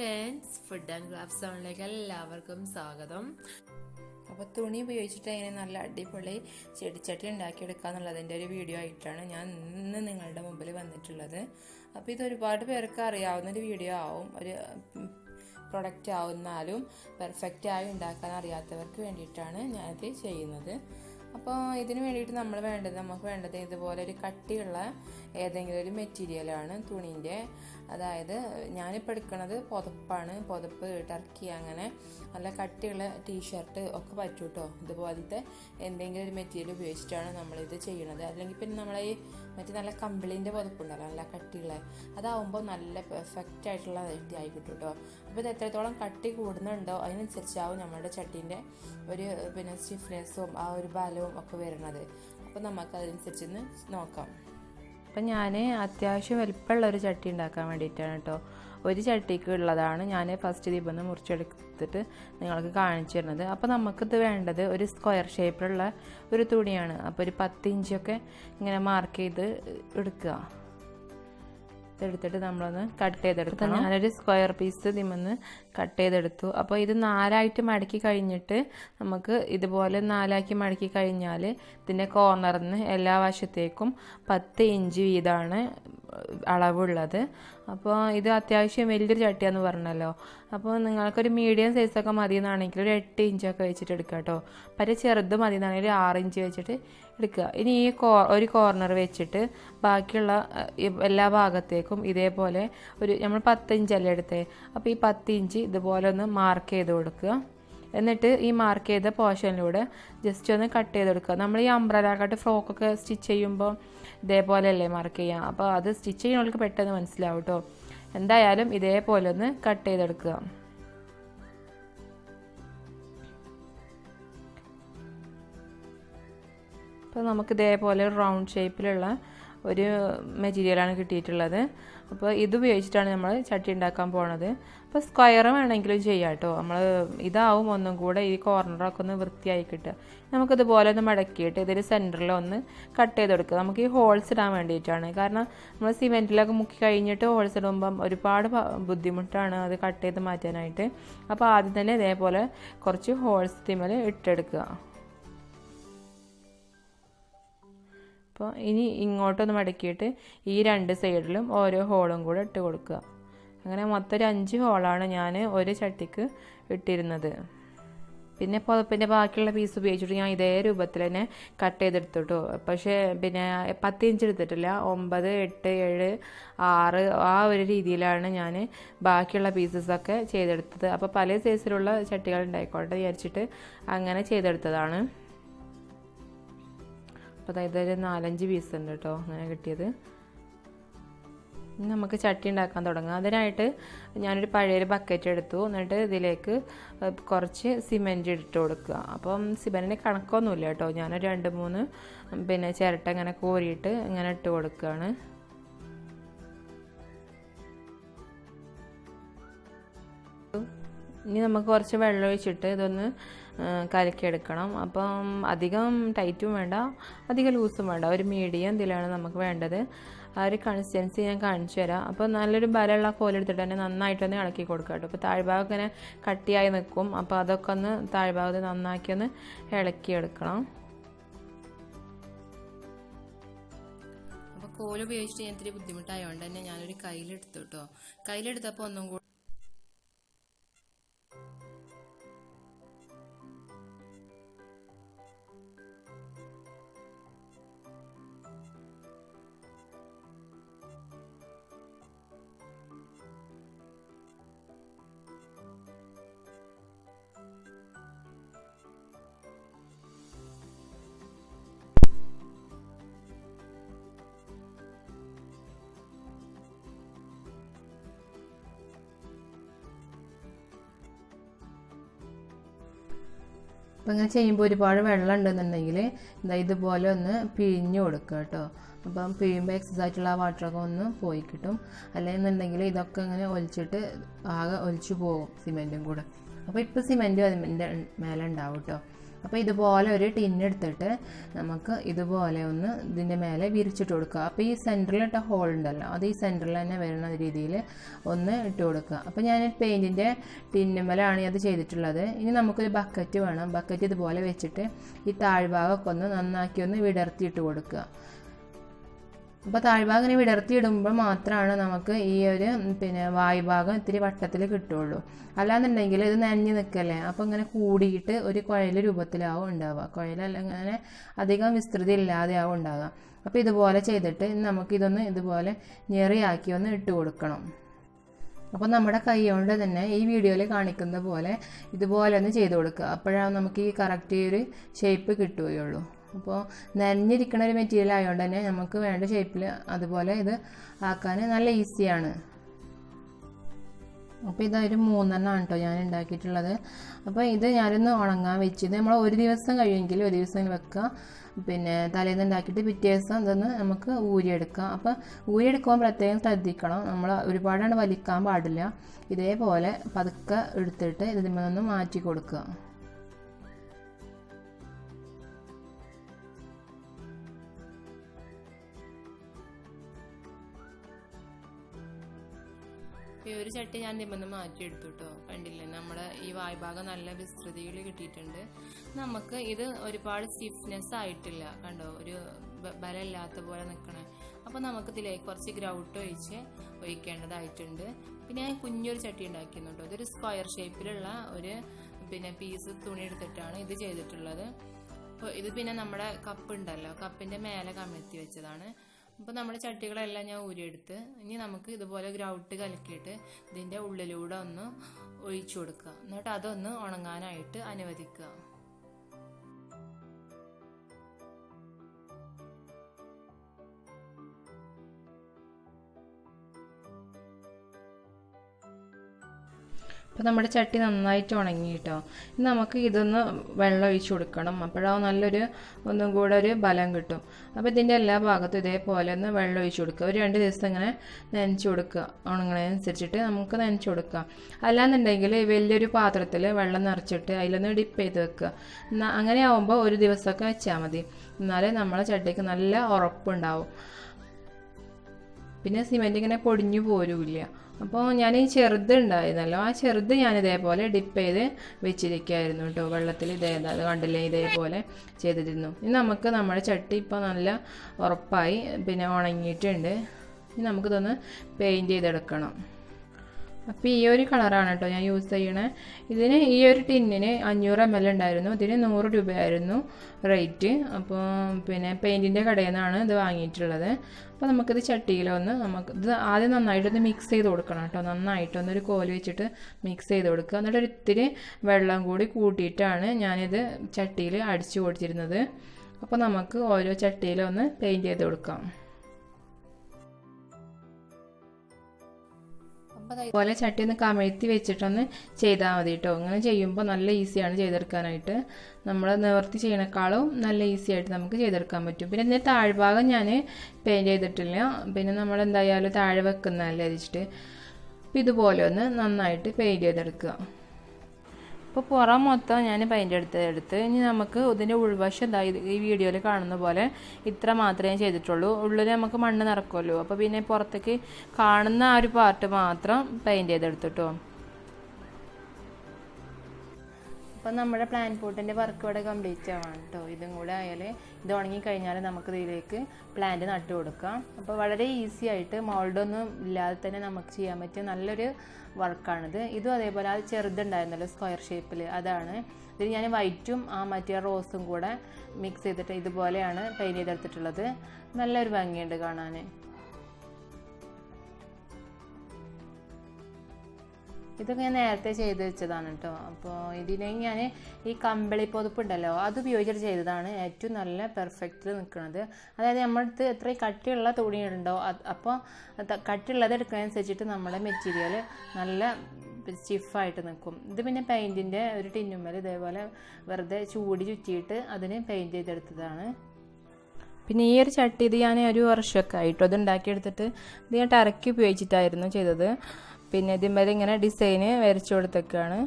Friends food and craft സോണിലേക്ക് എല്ലാവർക്കും സ്വാഗതം. അപ്പോൾ തുണി ഉപയോഗിച്ചിട്ട് എങ്ങനെ നല്ല അടിപൊളി ചെടിച്ചട്ടി ഉണ്ടാക്കിയെടുക്കുക എന്നുള്ളതിന്റെ ഒരു വീഡിയോ ആയിട്ടാണ് ഞാൻ ഇന്ന് നിങ്ങളുടെ മുമ്പിൽ വന്നിട്ടുള്ളത്. അപ്പോൾ ഇത് ഒരുപാട് പേർക്ക് അറിയാവുന്ന ഒരു വീഡിയോ ആവും ഒരു പ്രൊഡക്റ്റ് ആവുന്നാലും പെർഫെക്റ്റായി ഉണ്ടാക്കാൻ അറിയാത്തവർക്ക് വേണ്ടിയിട്ടാണ് ഞാനിത് ചെയ്യുന്നത്. അപ്പോൾ ഇതിന് വേണ്ടിയിട്ട് നമ്മൾ വേണ്ടത് നമുക്ക് വേണ്ടത് ഇതുപോലെ ഒരു കട്ടിയുള്ള ഏതെങ്കിലും ഒരു മെറ്റീരിയലാണ് തുണീന്റെ അതായത് ഞാനിപ്പോൾ എടുക്കുന്നത് പുതപ്പാണ്. പുതപ്പ് ടർക്കി അങ്ങനെ നല്ല കട്ടിയുള്ള ടീഷർട്ട് ഒക്കെ പറ്റും കേട്ടോ ഇതുപോലത്തെ എന്തെങ്കിലും ഒരു മെറ്റീരിയൽ ഉപയോഗിച്ചിട്ടാണ് നമ്മളിത് ചെയ്യണത്. അല്ലെങ്കിൽ പിന്നെ നമ്മളെ ഈ മറ്റേ നല്ല കമ്പിളിന്റെ പുതപ്പുണ്ടല്ലോ നല്ല കട്ടിയുള്ള. അതാവുമ്പോൾ നല്ല പെർഫെക്റ്റ് ആയിട്ടുള്ള ഇട്ടി ആയിക്കിട്ടും കേട്ടോ അപ്പോൾ ഇത് എത്രത്തോളം കട്ടി കൂടുന്നുണ്ടോ അതിനനുസരിച്ചാവും നമ്മുടെ ചട്ടീന്റെ ഒരു പിന്നെ സ്റ്റിഫ്നെസ്സും ആ ഒരു ബലവും ഒക്കെ വരുന്നത് അപ്പോൾ നമുക്ക് അതിനനുസരിച്ച് നോക്കാം. അപ്പം ഞാൻ അത്യാവശ്യം വലിപ്പമുള്ള ഒരു ചട്ടി ഉണ്ടാക്കാൻ വേണ്ടിയിട്ടാണ് കേട്ടോ. ഒരു ചട്ടിക്ക് ഉള്ളതാണ് ഞാൻ ഫസ്റ്റ് ദീപം മുറിച്ചെടുത്തിട്ട് നിങ്ങൾക്ക് കാണിച്ചു തരുന്നത്. അപ്പോൾ നമുക്കിത് വേണ്ടത് ഒരു സ്ക്വയർ ഷേപ്പിലുള്ള ഒരു തുണിയാണ്. അപ്പോൾ ഒരു പത്ത് ഇഞ്ചൊക്കെ ഇങ്ങനെ മാർക്ക് ചെയ്ത് എടുക്കുക. എടുത്തിട്ട് നമ്മളൊന്ന് കട്ട് ചെയ്തെടുത്തു ഞാനൊരു സ്ക്വയർ പീസ് ഇതിമെന്ന് കട്ട് ചെയ്തെടുത്തു. അപ്പോൾ ഇത് നാലായിട്ട് മടക്കി കഴിഞ്ഞിട്ട് നമുക്ക് ഇതുപോലെ നാലാക്കി മടക്കി കഴിഞ്ഞാൽ ഇതിന്റെ കോർണറിൽ നിന്ന് എല്ലാ വശത്തേക്കും പത്ത് ഇഞ്ച് വീതമാണ് അളവുള്ളത്. അപ്പോൾ ഇത് അത്യാവശ്യം വലിയൊരു ചട്ടിയാന്ന് പറഞ്ഞല്ലോ. അപ്പോൾ നിങ്ങൾക്കൊരു മീഡിയം സൈസൊക്കെ മതി എന്നാണെങ്കിൽ ഒരു എട്ട് ഇഞ്ചൊക്കെ വെച്ചിട്ട് എടുക്കുക കേട്ടോ. പറ്റേ ചെറുത് മതി എന്നാണെങ്കിൽ ഒരു ആറ് ഇഞ്ച് വെച്ചിട്ട് എടുക്കുക. ഇനി ഈ കോ ഒരു കോർണർ വെച്ചിട്ട് ബാക്കിയുള്ള എല്ലാ ഭാഗത്തേക്കും ഇതേപോലെ ഒരു നമ്മൾ പത്ത് ഇഞ്ചല്ലേ എടുത്തേ? അപ്പോൾ ഈ പത്ത് ഇഞ്ച് ഇതുപോലെ ഒന്ന് മാർക്ക് ചെയ്ത് കൊടുക്കുക. എന്നിട്ട് ഈ മാർക്ക് ചെയ്ത പോർഷനിലൂടെ ജസ്റ്റ് ഒന്ന് കട്ട് ചെയ്തെടുക്കുക. നമ്മൾ ഈ അംബ്രല കട്ട് ഫ്രോക്കൊക്കെ സ്റ്റിച്ച് ചെയ്യുമ്പോൾ ഇതേപോലെയല്ലേ മാർക്ക് ചെയ്യുക. അപ്പോൾ അത് സ്റ്റിച്ച് ചെയ്യുന്നവർക്ക് പെട്ടെന്ന് മനസ്സിലാവും കേട്ടോ എന്തായാലും ഇതേപോലെ ഒന്ന് കട്ട് ചെയ്തെടുക്കുക. അപ്പോൾ നമുക്ക് ഇതേപോലെ റൗണ്ട് ഷേപ്പിലുള്ള ഒരു മെറ്റീരിയലാണ് കിട്ടിയിട്ടുള്ളത്. അപ്പോൾ ഇത് ഉപയോഗിച്ചിട്ടാണ് നമ്മൾ ചട്ടി ഉണ്ടാക്കാൻ പോണത്. അപ്പോൾ സ്ക്വയർ വേണമെങ്കിലും ചെയ്യാം കേട്ടോ നമ്മൾ ഇതാവും ഒന്നും കൂടെ ഈ കോർണറൊക്കെ ഒന്ന് വൃത്തിയായി കിട്ടുക. നമുക്കിതുപോലെ ഒന്ന് മടക്കിയിട്ട് ഇതിൽ സെന്ററിൽ ഒന്ന് കട്ട് ചെയ്ത് കൊടുക്കുക. നമുക്ക് ഈ ഹോൾസ് ഇടാൻ വേണ്ടിയിട്ടാണ്. കാരണം നമ്മൾ സിമെന്റിലൊക്കെ മുക്കി കഴിഞ്ഞിട്ട് ഹോൾസ് ഇടുമ്പം ഒരുപാട് ബുദ്ധിമുട്ടാണ് അത് കട്ട് ചെയ്ത് മാറ്റാനായിട്ട്. അപ്പോൾ ആദ്യം തന്നെ ഇതേപോലെ കുറച്ച് ഹോൾസ് തിമ്മൽ ഇട്ടെടുക്കുക. അപ്പോൾ ഇനി ഇങ്ങോട്ടൊന്ന് മടക്കിയിട്ട് ഈ രണ്ട് സൈഡിലും ഓരോ ഹോളും കൂടെ ഇട്ട് കൊടുക്കുക. അങ്ങനെ മൊത്തം ഒരു അഞ്ച് ഹോളാണ് ഞാൻ ഒരു ചട്ടിക്ക് ഇട്ടിരുന്നത്. പിന്നെ പുതപ്പിന്റെ ബാക്കിയുള്ള പീസ് ഉപയോഗിച്ചിട്ട് ഞാൻ ഇതേ രൂപത്തിൽ തന്നെ കട്ട് ചെയ്തെടുത്തിട്ടു പക്ഷേ പിന്നെ പത്ത് ഇഞ്ച് എടുത്തിട്ടില്ല. ഒമ്പത് എട്ട് ഏഴ് ആറ് ആ ഒരു രീതിയിലാണ് ഞാൻ ബാക്കിയുള്ള പീസസൊക്കെ ചെയ്തെടുത്തത്. അപ്പോൾ പല സൈസിലുള്ള ചട്ടികൾ ഉണ്ടായിക്കോട്ടെ വിചാരിച്ചിട്ട് അങ്ങനെ ചെയ്തെടുത്തതാണ്. അപ്പോൾ ഒരു നാലഞ്ച് പീസ് ഉണ്ട് കേട്ടോ അങ്ങനെ കിട്ടിയത്. നമുക്ക് ചട്ടി ഉണ്ടാക്കാൻ തുടങ്ങാം. അതിനായിട്ട് ഞാനൊരു പഴയൊരു ബക്കറ്റ് എടുത്തു. എന്നിട്ട് ഇതിലേക്ക് കുറച്ച് സിമെന്റ് ഇട്ട് കൊടുക്കുക. അപ്പം സിമെന്റിന് കണക്കൊന്നുമില്ല കേട്ടോ ഞാനൊരു രണ്ട് മൂന്ന് പിന്നെ ചിരട്ട ഇങ്ങനെ കോരിയിട്ട് ഇങ്ങനെ ഇട്ട് കൊടുക്കുകയാണ്. ഇനി നമുക്ക് കുറച്ച് വെള്ളം ഒഴിച്ചിട്ട് ഇതൊന്ന് കലക്കിയെടുക്കണം. അപ്പം അധികം ടൈറ്റും വേണ്ട അധികം ലൂസും വേണ്ട. ഒരു മീഡിയം ഇതിലാണ് നമുക്ക് വേണ്ടത്? ആ ഒരു കൺസിസ്റ്റൻസി ഞാൻ കാണിച്ചു തരാം. അപ്പോൾ നല്ലൊരു ബലമുള്ള കോലെടുത്തിട്ട് തന്നെ നന്നായിട്ടൊന്ന് ഇളക്കി കൊടുക്കുക കേട്ടോ. അപ്പോൾ താഴ്ഭാഗം ഇങ്ങനെ കട്ടിയായി നിൽക്കും. അപ്പോൾ അതൊക്കെ ഒന്ന് താഴ്ഭാഗത്ത് നന്നാക്കി ഒന്ന് ഇളക്കിയെടുക്കണം. അപ്പോൾ കോൽ ഉപയോഗിച്ചിട്ട് ഞാൻ ഇത്തിരി ബുദ്ധിമുട്ടായതുകൊണ്ട് തന്നെ ഞാനൊരു കയ്യിലെടുത്തു കേട്ടോ. കയ്യിലെടുത്തപ്പോൾ ഒന്നും കൂടി അപ്പോൾ ഇങ്ങനെ ചെയ്യുമ്പോൾ ഒരുപാട് വെള്ളം ഉണ്ടെന്നുണ്ടെങ്കിൽ ഇതാ ഇതുപോലെ ഒന്ന് പിഴിഞ്ഞ് കൊടുക്കുക കേട്ടോ. അപ്പം പിഴിയുമ്പോൾ എക്സസ് ആയിട്ടുള്ള ആ വാട്ടറൊക്കെ ഒന്ന് പോയി കിട്ടും. അല്ലെന്നുണ്ടെങ്കിൽ ഇതൊക്കെ ഇങ്ങനെ ഒലിച്ചിട്ട് ആകെ ഒലിച്ചു പോകും സിമെന്റും കൂടെ. അപ്പോൾ ഇപ്പോൾ സിമെന്റും അതിന്റെ മേലെ ഉണ്ടാവും കേട്ടോ. അപ്പോൾ ഇതുപോലെ ഒരു ടിൻ എടുത്തിട്ട് നമുക്ക് ഇതുപോലെ ഒന്ന് ഇതിന്റെ മേലെ വിരിച്ചിട്ട് കൊടുക്കുക. അപ്പോൾ ഈ സെന്ററിലിട്ട ഹോൾ ഉണ്ടല്ലോ അത് ഈ സെന്ററിൽ തന്നെ വരുന്ന രീതിയിൽ ഒന്ന് ഇട്ട് കൊടുക്കുക. അപ്പോൾ ഞാൻ പെയിന്റിന്റെ ടിന്നുമലാണ് അത് ചെയ്തിട്ടുള്ളത്. ഇനി നമുക്കൊരു ബക്കറ്റ് വേണം. ബക്കറ്റ് ഇതുപോലെ വെച്ചിട്ട് ഈ താഴ്ഭാഗമൊക്കെ ഒന്ന് നന്നാക്കി ഒന്ന് വിടർത്തിയിട്ട് കൊടുക്കുക. അപ്പോൾ താഴ്ഭാഗം ഇങ്ങനെ വിടർത്തിയിടുമ്പോൾ മാത്രമാണ് നമുക്ക് ഈ ഒരു പിന്നെ വായുഭാഗം ഇത്തിരി വട്ടത്തിൽ കിട്ടുള്ളൂ അല്ലാന്നുണ്ടെങ്കിൽ ഇത് നനഞ്ഞ് നിൽക്കല്ലേ? അപ്പോൾ ഇങ്ങനെ കൂടിയിട്ട് ഒരു കുഴൽ രൂപത്തിലാവും ഉണ്ടാവുക. കുഴലല്ല ഇങ്ങനെ അധികം വിസ്തൃതി ഇല്ലാതെ ആവും ഉണ്ടാവുക. അപ്പോൾ ഇതുപോലെ ചെയ്തിട്ട് നമുക്ക് ഇതൊന്ന് ഇതുപോലെ ഞെറിയാക്കി ഒന്ന് ഇട്ട് കൊടുക്കണം. അപ്പോൾ നമ്മുടെ കൈ കൊണ്ട് തന്നെ ഈ വീഡിയോയിൽ കാണിക്കുന്ന പോലെ ഇതുപോലെ ഒന്ന് ചെയ്ത് കൊടുക്കുക. അപ്പോഴാണ് നമുക്ക് ഈ കറക്റ്റ് ഒരു ഷേപ്പ് കിട്ടുകയുള്ളൂ. അപ്പോൾ നനഞ്ഞിരിക്കുന്ന ഒരു മെറ്റീരിയൽ ആയതുകൊണ്ട് തന്നെ നമുക്ക് വേണ്ട ഷേപ്പിൽ അതുപോലെ ഇത് ആക്കാൻ നല്ല ഈസിയാണ് അപ്പോൾ ഇതൊരു മൂന്നെണ്ണമാണ് കേട്ടോ ഞാൻ ഉണ്ടാക്കിയിട്ടുള്ളത് അപ്പോൾ ഇത് ഞാനൊന്ന് ഉണങ്ങാൻ വെച്ച് ഇത് നമ്മൾ ഒരു ദിവസം കഴിയുമെങ്കിൽ ഒരു ദിവസം വെക്കുക പിന്നെ തലേന്ന് ഉണ്ടാക്കിയിട്ട് പിറ്റേ ദിവസം ഇതൊന്ന് നമുക്ക് ഊരിയെടുക്കാം. അപ്പോൾ ഊരിയെടുക്കുമ്പോൾ പ്രത്യേകം ശ്രദ്ധിക്കണം. നമ്മൾ ഒരുപാടാണ് വലിക്കാൻ പാടില്ല. ഇതേപോലെ പതുക്കെ എടുത്തിട്ട് ഇതിൽ നിന്ന് മാറ്റി കൊടുക്കുക. ഈ ഒരു ചട്ടി ഞാൻ നിബന്ധന മാറ്റിയെടുത്തു കേട്ടോ കണ്ടില്ലേ? നമ്മുടെ ഈ വായ്ഭാഗം നല്ല വിസ്തൃതിയിൽ കിട്ടിയിട്ടുണ്ട്. നമുക്ക് ഇത് ഒരുപാട് സ്റ്റിഫ്നെസ് ആയിട്ടില്ല. കണ്ടോ? ഒരു ബലമില്ലാത്ത പോലെ നിൽക്കണേ അപ്പോൾ നമുക്ക് ഇതിലേക്ക് കുറച്ച് ഗ്രൗട്ട് ഒഴിച്ച് ഒഴിക്കേണ്ടതായിട്ടുണ്ട്. പിന്നെ ഞാൻ കുഞ്ഞൊരു ചട്ടി ഉണ്ടാക്കിയിരുന്നു കേട്ടോ ഇതൊരു സ്ക്വയർ ഷേപ്പിലുള്ള ഒരു പിന്നെ പീസ് തുണി എടുത്തിട്ടാണ് ഇത് ചെയ്തിട്ടുള്ളത്. ഇത് പിന്നെ നമ്മുടെ കപ്പ് ഉണ്ടല്ലോ. കപ്പിന്റെ മേലെ കമഴ്ത്തി വെച്ചതാണ്. അപ്പോൾ നമ്മുടെ ചട്ടികളെല്ലാം ഞാൻ ഊരിയെടുത്ത് ഇനി നമുക്ക് ഇതുപോലെ ഗ്രൗട്ട് കലക്കിയിട്ട് ഇതിന്റെ ഉള്ളിലൂടെ ഒന്ന് ഒഴിച്ചു കൊടുക്കുക. എന്നിട്ട് അതൊന്ന് ഉണങ്ങാനായിട്ട് അനുവദിക്കുക. അപ്പോൾ നമ്മുടെ ചട്ടി നന്നായിട്ട് ഉണങ്ങി കേട്ടോ ഇനി നമുക്ക് ഇതൊന്ന് വെള്ളം ഒഴിച്ച് കൊടുക്കണം. അപ്പോഴാവും നല്ലൊരു ഒന്നും കൂടെ ഒരു ബലം കിട്ടും. അപ്പോൾ ഇതിന്റെ എല്ലാ ഭാഗത്തും ഇതേപോലെ ഒന്ന് വെള്ളം ഒഴിച്ച് കൊടുക്കുക. ഒരു രണ്ട് ദിവസം ഇങ്ങനെ നനച്ച് കൊടുക്കുക. ഉണങ്ങണതനുസരിച്ചിട്ട് നമുക്ക് നനച്ച് കൊടുക്കുക അല്ലാന്നുണ്ടെങ്കിൽ വലിയൊരു പാത്രത്തിൽ വെള്ളം നിറച്ചിട്ട് അതിലൊന്ന് ഡിപ്പ് ചെയ്ത് വെക്കുക. എന്നാൽ അങ്ങനെ ആവുമ്പോൾ ഒരു ദിവസമൊക്കെ വെച്ചാൽ മതി. എന്നാലേ നമ്മളെ ചട്ടിക്ക് നല്ല ഉറപ്പുണ്ടാവും. പിന്നെ സിമെന്റ് ഇങ്ങനെ പൊടിഞ്ഞു പോരുമില്ല അപ്പോൾ ഞാൻ ഈ ചെറുത് ഉണ്ടായിരുന്നല്ലോ ആ ചെറുത് ഞാൻ ഇതേപോലെ ഡിപ്പ് ചെയ്ത് വെച്ചിരിക്കുകയായിരുന്നു കേട്ടോ വെള്ളത്തിൽ ഇതേ അത് കണ്ടില്ലേ? ഇതേപോലെ ചെയ്തിരുന്നു. ഇനി നമുക്ക് നമ്മുടെ ചട്ടി ഇപ്പോൾ നല്ല ഉറപ്പായി പിന്നെ ഉണങ്ങിയിട്ടുണ്ട്. ഇനി നമുക്കിതൊന്ന് പെയിന്റ് ചെയ്തെടുക്കണം. അപ്പോൾ ഈ ഒരു കളറാണ് കേട്ടോ ഞാൻ യൂസ് ചെയ്യണേ. ഇതിന് ഈ ഒരു ടിന്നിന് അഞ്ഞൂറ് എം എൽ ഉണ്ടായിരുന്നു. ഇതിന് നൂറ് രൂപയായിരുന്നു റേറ്റ്. അപ്പോൾ പിന്നെ പെയിന്റിന്റെ കടയിൽ നിന്നാണ് ഇത് വാങ്ങിയിട്ടുള്ളത്. അപ്പോൾ നമുക്കിത് ചട്ടിയിലൊന്ന് നമുക്ക് ഇത് ആദ്യം നന്നായിട്ടൊന്ന് മിക്സ് ചെയ്ത് കൊടുക്കണം കേട്ടോ. നന്നായിട്ടൊന്ന് ഒരു കോൽ വെച്ചിട്ട് മിക്സ് ചെയ്ത് കൊടുക്കുക. എന്നിട്ട് ഒരു ഇത്തിരി വെള്ളം കൂടി കൂട്ടിയിട്ടാണ് ഞാനിത് ചട്ടിയിൽ അടിച്ചു കൊടുത്തിരുന്നത്. അപ്പോൾ നമുക്ക് ഓരോ ചട്ടിയിലൊന്ന് പെയിന്റ് ചെയ്ത് കൊടുക്കാം. അതുപോലെ ചട്ടി ഒന്ന് കമഴ്ത്തി വെച്ചിട്ടൊന്ന് ചെയ്താൽ മതി കേട്ടോ അങ്ങനെ ചെയ്യുമ്പോൾ നല്ല ഈസിയാണ് ചെയ്തെടുക്കാനായിട്ട്. നമ്മൾ നിവർത്തി ചെയ്യണേക്കാളും നല്ല ഈസി ആയിട്ട് നമുക്ക് ചെയ്തെടുക്കാൻ പറ്റും. പിന്നെ ഇതിന്റെ താഴ്ഭാഗം ഞാൻ പെയിന്റ് ചെയ്തിട്ടില്ല. പിന്നെ നമ്മൾ എന്തായാലും താഴെ വെക്കുന്നതല്ലേ വെച്ചിട്ട് അപ്പോൾ ഇതുപോലെ ഒന്ന് നന്നായിട്ട് പെയിന്റ് ചെയ്തെടുക്കുക. ഇപ്പോൾ പുറം മൊത്തം ഞാൻ പെയിന്റ് എടുത്ത് എടുത്ത് ഇനി നമുക്ക് ഇതിന്റെ ഉൾവശം ഇത് ഈ വീഡിയോയിൽ കാണുന്ന പോലെ ഇത്ര മാത്രമേ ചെയ്തിട്ടുള്ളൂ. ഉള്ളിൽ നമുക്ക് മണ്ണ് നിറക്കുമല്ലോ അപ്പോൾ പിന്നെ പുറത്തേക്ക് കാണുന്ന ആ ഒരു പാർട്ട് മാത്രം പെയിന്റ് ചെയ്തെടുത്തിട്ടോ. അപ്പം നമ്മുടെ പ്ലാൻ പോട്ടിന്റെ വർക്ക് ഇവിടെ കംപ്ലീറ്റ് ആവാണ് കേട്ടോ ഇതും കൂടെ ആയാൽ ഇത് ഉണങ്ങിക്കഴിഞ്ഞാൽ നമുക്ക് ഇതിലേക്ക് പ്ലാന്റ് നട്ടു കൊടുക്കാം. അപ്പോൾ വളരെ ഈസി ആയിട്ട് മോൾഡൊന്നും ഇല്ലാതെ തന്നെ നമുക്ക് ചെയ്യാൻ പറ്റിയ നല്ലൊരു വർക്കാണിത് ഇതും അതേപോലെ അത് ചെറുതുണ്ടായിരുന്നല്ലോ സ്ക്വയർ ഷേപ്പിൽ അതാണ്. ഇതിൽ ഞാൻ വൈറ്റും ആ മറ്റേ റോസും കൂടെ മിക്സ് ചെയ്തിട്ട് ഇതുപോലെയാണ് പെയിന്റ് ചെയ്തെടുത്തിട്ടുള്ളത്. നല്ലൊരു ഭംഗിയുണ്ട് കാണാൻ ഇതൊക്കെ ഞാൻ നേരത്തെ ചെയ്ത് വെച്ചതാണ് കേട്ടോ അപ്പോൾ ഇതിനെ ഞാൻ ഈ കമ്പിളി പൊതുപ്പ് ഉണ്ടല്ലോ അത് ഉപയോഗിച്ചിട്ട് ചെയ്തതാണ് ഏറ്റവും നല്ല പെർഫെക്റ്റിൽ നിൽക്കുന്നത് അതായത് നമ്മളടുത്ത് എത്ര കട്ടിയുള്ള തുണിയുണ്ടോ അപ്പോൾ കട്ടിയുള്ളത് എടുക്കുന്നതനുസരിച്ചിട്ട് നമ്മുടെ മെറ്റീരിയൽ നല്ല സ്റ്റിഫായിട്ട് നിൽക്കും ഇത് പിന്നെ പെയിന്റിന്റെ ഒരു ടിന്നുമ്മൽ ഇതേപോലെ വെറുതെ ചൂടി ചുറ്റിയിട്ട് അതിന് പെയിന്റ് ചെയ്തെടുത്തതാണ്. പിന്നെ ഈ ഒരു ചട്ടി ഇത് ഞാൻ ഒരു വർഷമൊക്കെ ആയിട്ടോ അത് ഉണ്ടാക്കിയെടുത്തിട്ട് ഇത് ഞാൻ ടറക്കി ഉപയോഗിച്ചിട്ടായിരുന്നു ചെയ്തത്. പിന്നെ ഇതിന്മേലെ ഇങ്ങനെ ഡിസൈന് വരച്ചു കൊടുത്തേക്കാണ്.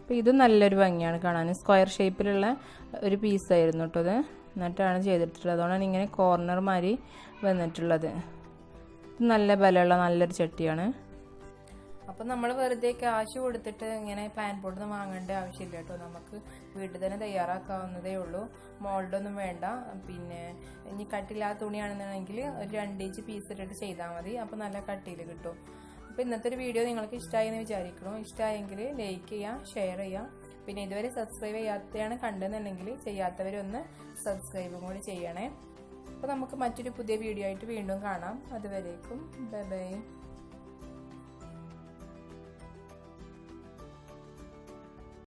അപ്പോൾ ഇത് നല്ലൊരു ഭംഗിയാണ് കാണാൻ സ്ക്വയർ ഷേപ്പിലുള്ള ഒരു പീസായിരുന്നു കേട്ടോ അത് എന്നിട്ടാണ് ചെയ്തിട്ടുള്ളത്. അതുകൊണ്ടാണ് ഇങ്ങനെ കോർണർ മാതിരി വന്നിട്ടുള്ളത്. ഇത് നല്ല ബലമുള്ള നല്ലൊരു ചട്ടിയാണ്. അപ്പം നമ്മൾ വെറുതെ ക്യാഷ് കൊടുത്തിട്ട് ഇങ്ങനെ പ്ലാൻ പോട്ട് വാങ്ങേണ്ട ആവശ്യമില്ല കേട്ടോ നമുക്ക് വീട്ടിൽ തന്നെ തയ്യാറാക്കാവുന്നതേ ഉള്ളൂ. മോൾഡൊന്നും വേണ്ട. പിന്നെ ഇനി കട്ടില്ലാത്ത തുണിയാണെന്നുണ്ടെങ്കിൽ ഒരു രണ്ട് ഇഞ്ച് പീസ് ഇട്ടിട്ട് ചെയ്താൽ മതി. അപ്പോൾ നല്ല കട്ടിയിൽ കിട്ടും. അപ്പോൾ ഇന്നത്തെ ഒരു വീഡിയോ നിങ്ങൾക്ക് ഇഷ്ടമായി എന്ന് വിചാരിക്കണം ഇഷ്ടമായെങ്കിൽ ലൈക്ക് ചെയ്യുക ഷെയർ ചെയ്യുക പിന്നെ ഇതുവരെ സബ്സ്ക്രൈബ് ചെയ്യാത്തതാണ് കണ്ടെന്നുണ്ടെങ്കിൽ ചെയ്യാത്തവരൊന്ന് സബ്സ്ക്രൈബും കൂടി ചെയ്യണേ. അപ്പോൾ നമുക്ക് മറ്റൊരു പുതിയ വീഡിയോ ആയിട്ട് വീണ്ടും കാണാം. അതുവരേക്കും ബൈ ബൈ